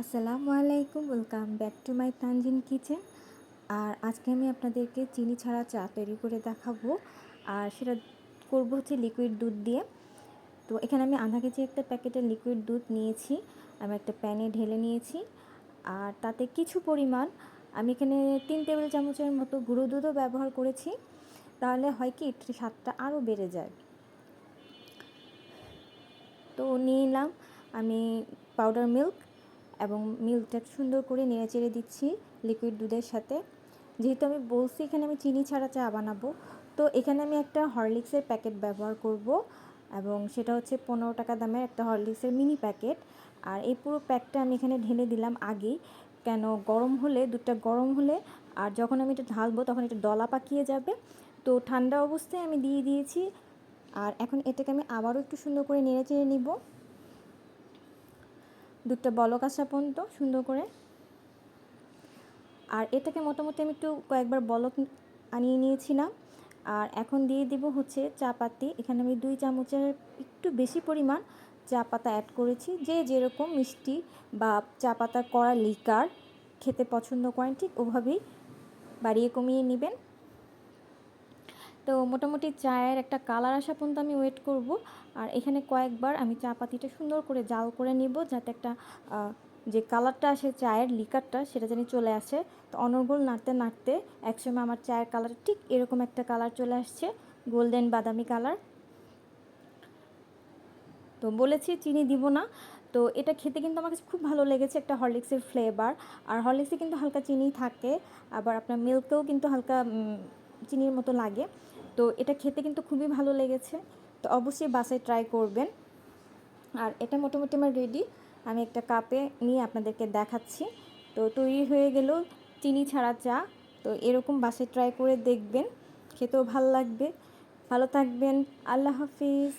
আসসালামু আলাইকুম welcome back to my Tanjin kitchen আর আজকে আমি আপনাদেরকে চিনি ছাড়া চা তৈরি করে দেখাবো। আর সেটা করব হচ্ছে লিকুইড দুধ দিয়ে। তো এখানে আমি আধা কেজি একটা প্যাকেটের লিকুইড দুধ নিয়েছি, আমি একটা প্যানে ঢেলে নিয়েছি। আর তাতে কিছু পরিমাণ আমি এখানে তিন টেবিল চামচের মতো গুঁড়ো দুধও ব্যবহার করেছি। তাহলে হয় কি স্বাদটা আরও বেড়ে যায়। তো নিয়ে নিলাম, আমি পাউডার মিল্ক এবং মিল্কটা সুন্দর করে নেড়ে চেড়ে দিচ্ছি লিকুইড দুধের সাথে। যেহেতু আমি বলছি এখানে আমি চিনি ছাড়া চা বানাবো, তো এখানে আমি একটা হরলিক্সের প্যাকেট ব্যবহার করব এবং সেটা হচ্ছে পনেরো টাকা দামের একটা হরলিক্সের মিনি প্যাকেট আর এই পুরো প্যাকটা আমি এখানে ঢেলে দিলাম আগেই। কেন গরম হলে, দুধটা গরম হলে আর যখন আমি এটা ঢালবো তখন এটা দলা পাকিয়ে যাবে। তো ঠান্ডা অবস্থায় আমি দিয়ে দিয়েছি। আর এখন এটাকে আমি আবারও একটু সুন্দর করে নেড়ে চেড়ে নিব। দুধটা বলক আসা পর্যন্ত, সুন্দর করে। আর এটাকে মোটামুটি আমি একটু কয়েকবার বলক আনিয়ে নিয়েছিলাম। আর এখন দিয়ে দিব হচ্ছে চা পাতি। এখানে আমি দুই চামচের একটু বেশি পরিমাণ চা পাতা অ্যাড করেছি। যে যেরকম মিষ্টি বা চা পাতা করা লিকার খেতে পছন্দ করেন, ঠিক ওভাবেই বাড়িয়ে কমিয়ে নেবেন। তো মোটামুটি চায়ের একটা কালার আসা পর্যন্ত আমি ওয়েট করব। আর এখানে কয়েকবার আমি চা পাতিটা সুন্দর করে জাল করে নিব যাতে একটা যে কালারটা আসে চায়ের লিকারটা সেটা যেন চলে আসে। তো অনর্গল নাড়তে নাড়তে একসময় আমার চায়ের কালার ঠিক এরকম একটা কালার চলে আসছে, গোল্ডেন বাদামি কালার। তো বলেছি চিনি দিব না। তো এটা খেতে কিন্তু আমার কাছে খুব ভালো লেগেছে একটা হরলিক্সের ফ্লেভার আর হরলিক্সে কিন্তু হালকা চিনি থাকে, আবার আপনার মিল্কেও কিন্তু হালকা চিনির মতো লাগে। তো এটা খেতে কিন্তু খুবই ভালো লেগেছে। তো অবশ্যই বাসায় ট্রাই করবেন। আর এটা মোটামুটি আমার রেডি আমি একটা কাপে নিয়ে আপনাদেরকে দেখাচ্ছি। তো তৈরি হয়ে গেল চিনি ছাড়া চা। তো এরকম বাসায় ট্রাই করে দেখবেন। খেতেও ভালো লাগবে। ভালো থাকবেন। আল্লাহ হাফিজ।